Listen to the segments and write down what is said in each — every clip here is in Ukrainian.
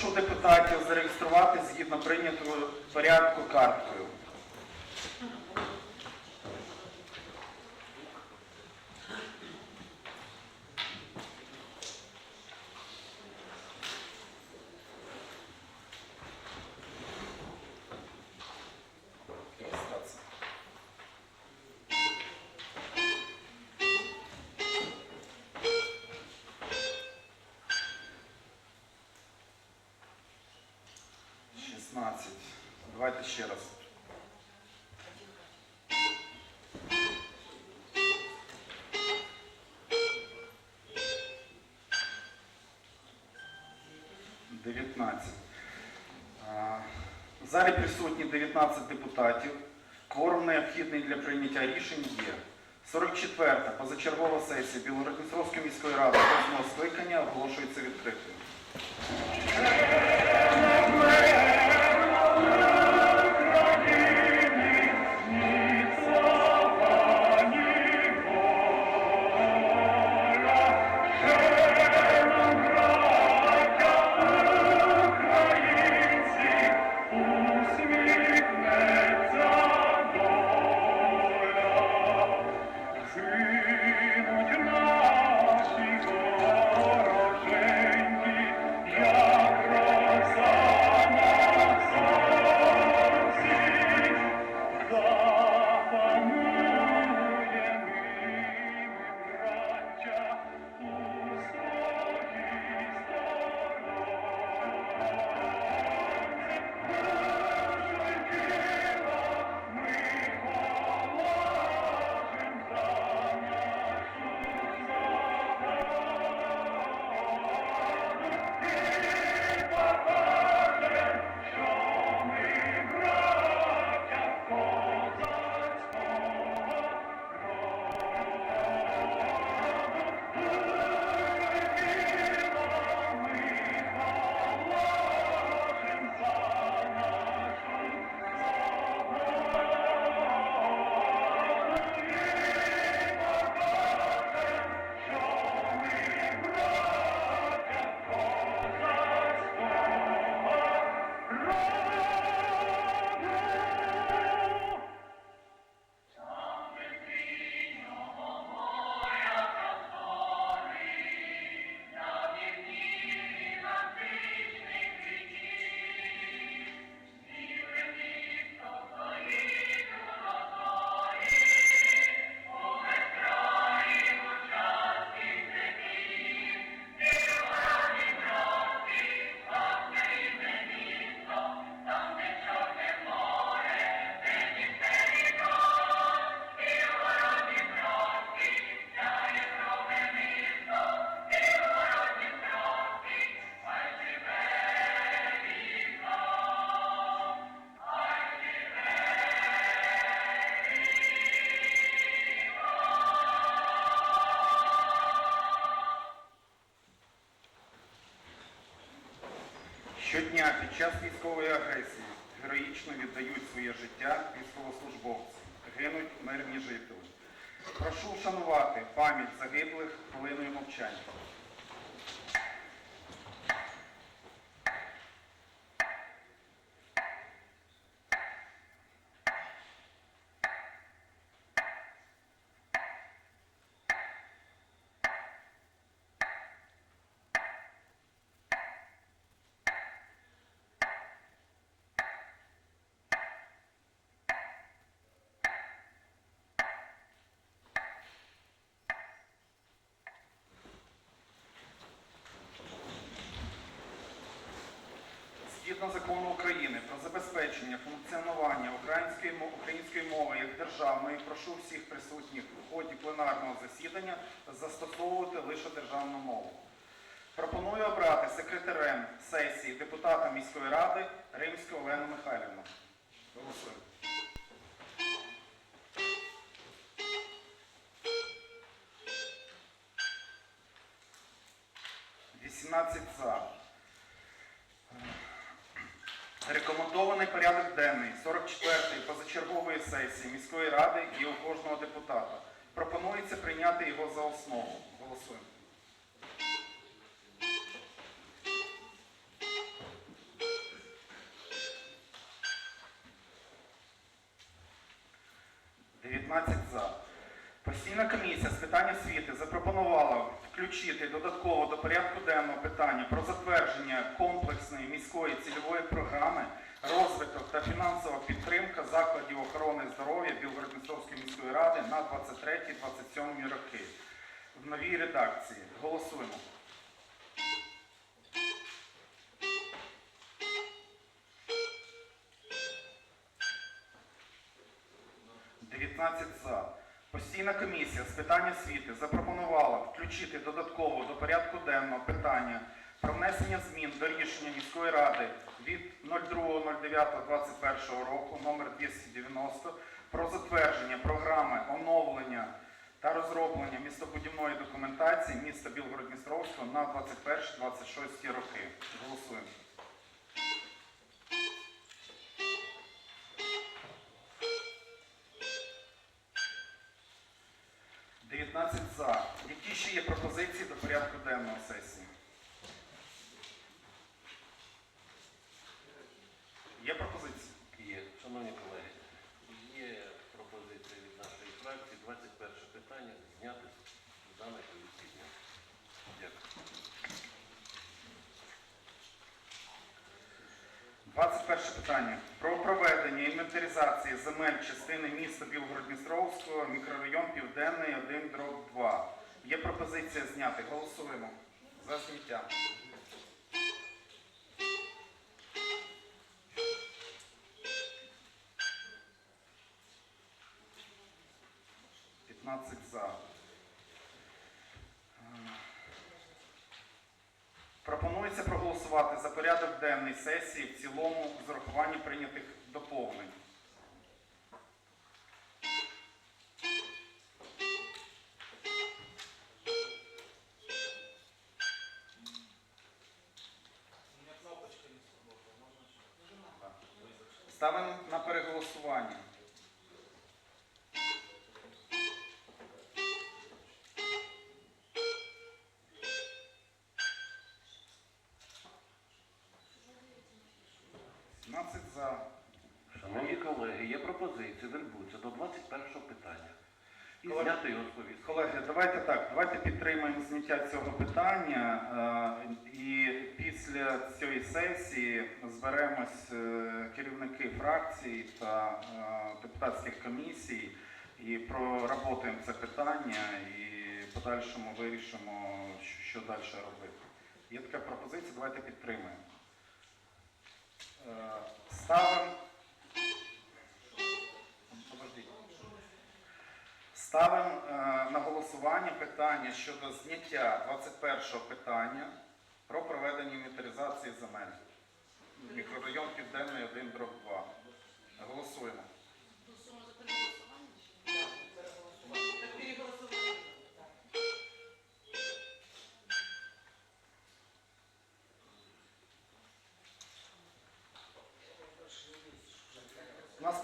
Прошу депутатів зареєструвати згідно прийнятого порядку карткою. 16. Давайте ще раз. Дев'ятнадцять. В залі присутні 19 депутатів. Кворум необхідний для прийняття рішень є. 44-та позачергова сесія Білорокістровської міської ради кожного скликання оголошується відкритою. Щодня під час військової агресії героїчно віддають своє життя військовослужбовці, гинуть мирні жителі. Прошу вшанувати пам'ять загиблих хвилиною мовчання. Згідно закону України про забезпечення функціонування української, української мови як державної, прошу всіх присутніх у ході пленарного засідання застосовувати лише державну мову. Пропоную обрати секретарем сесії депутата міської ради Римську Олену Михайлівну. Голосуємо. 18 за. Рекомендований порядок денний 44-ї позачергової сесії міської ради і у кожного депутата. Пропонується прийняти його за основу. Голосуємо. Постійна комісія з питань освіти запропонувала включити додатково до порядку денного питання про затвердження комплексної міської цільової програми розвиток та фінансова підтримка закладів охорони здоров'я Білгород-Дністровської міської ради на 23-27 роки в новій редакції. Голосуємо. «19 за. Постійна комісія з питань освіти запропонувала включити додатково до порядку денного питання про внесення змін до рішення міської ради від 02.09.21 року номер 290 про затвердження програми оновлення та розроблення містобудівної документації міста Білгород-Дністровського на 21-26 роки. Голосуємо. – 19 за. Які ще є пропозиції до порядку денного сесії? Є пропозиції? Є, шановні колеги, є пропозиція від нашої фракції 21 питання зняти з даної засідання. Дякую. 21 питання. Про проведення інвентаризації земель частини міста Білгород-Дністровського, мікрорайон Південний 1, дроб 2. Є пропозиція зняти. Голосуємо за зняття. П'ятнадцять за. Е, Пропонується проголосувати за порядок денний сесії в цілому з урахуванням прийнятих доповнень. Ставимо на переголосування. – 17 за. Шановні колеги, є пропозиція вербуться до 21 питання. І Колеги- зняти його з повістки. Колеги, давайте так, давайте підтримаємо зняття цього питання е, і після цієї сесії зберемось е, керівники фракцій та е, депутатських комісій і проработаємо це питання і в подальшому вирішимо, що- що далі робити. Є така пропозиція, давайте підтримаємо. Е, Ставимо. Е, на голосування питання щодо зняття 21 питання про проведення інвентаризації земель. Мікрорайон Південний 1, 2. Голосуємо.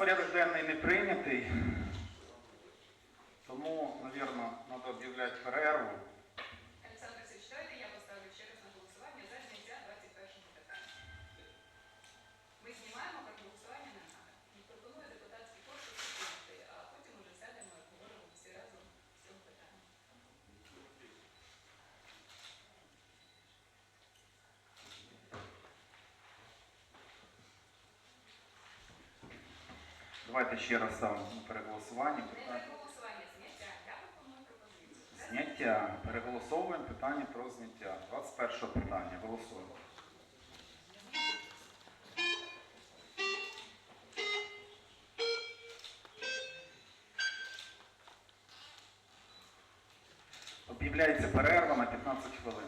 Порядок денний не прийнятий, тому, мабуть, треба об'являти перерву. Олександр Олексійович, давайте я поставлю ще раз на голосування за зняття 21 питання. Ми знімаємо, а голосування не треба. Пропоную депутатський корпус підтримати, а потім уже сядемо і поговоримо всі разом з цього питання. Давайте ще раз ставимо переголосування. Зняття. Переголосовуємо питання про зняття. 21 питання. Голосуємо. Об'являється перерва на 15 хвилин.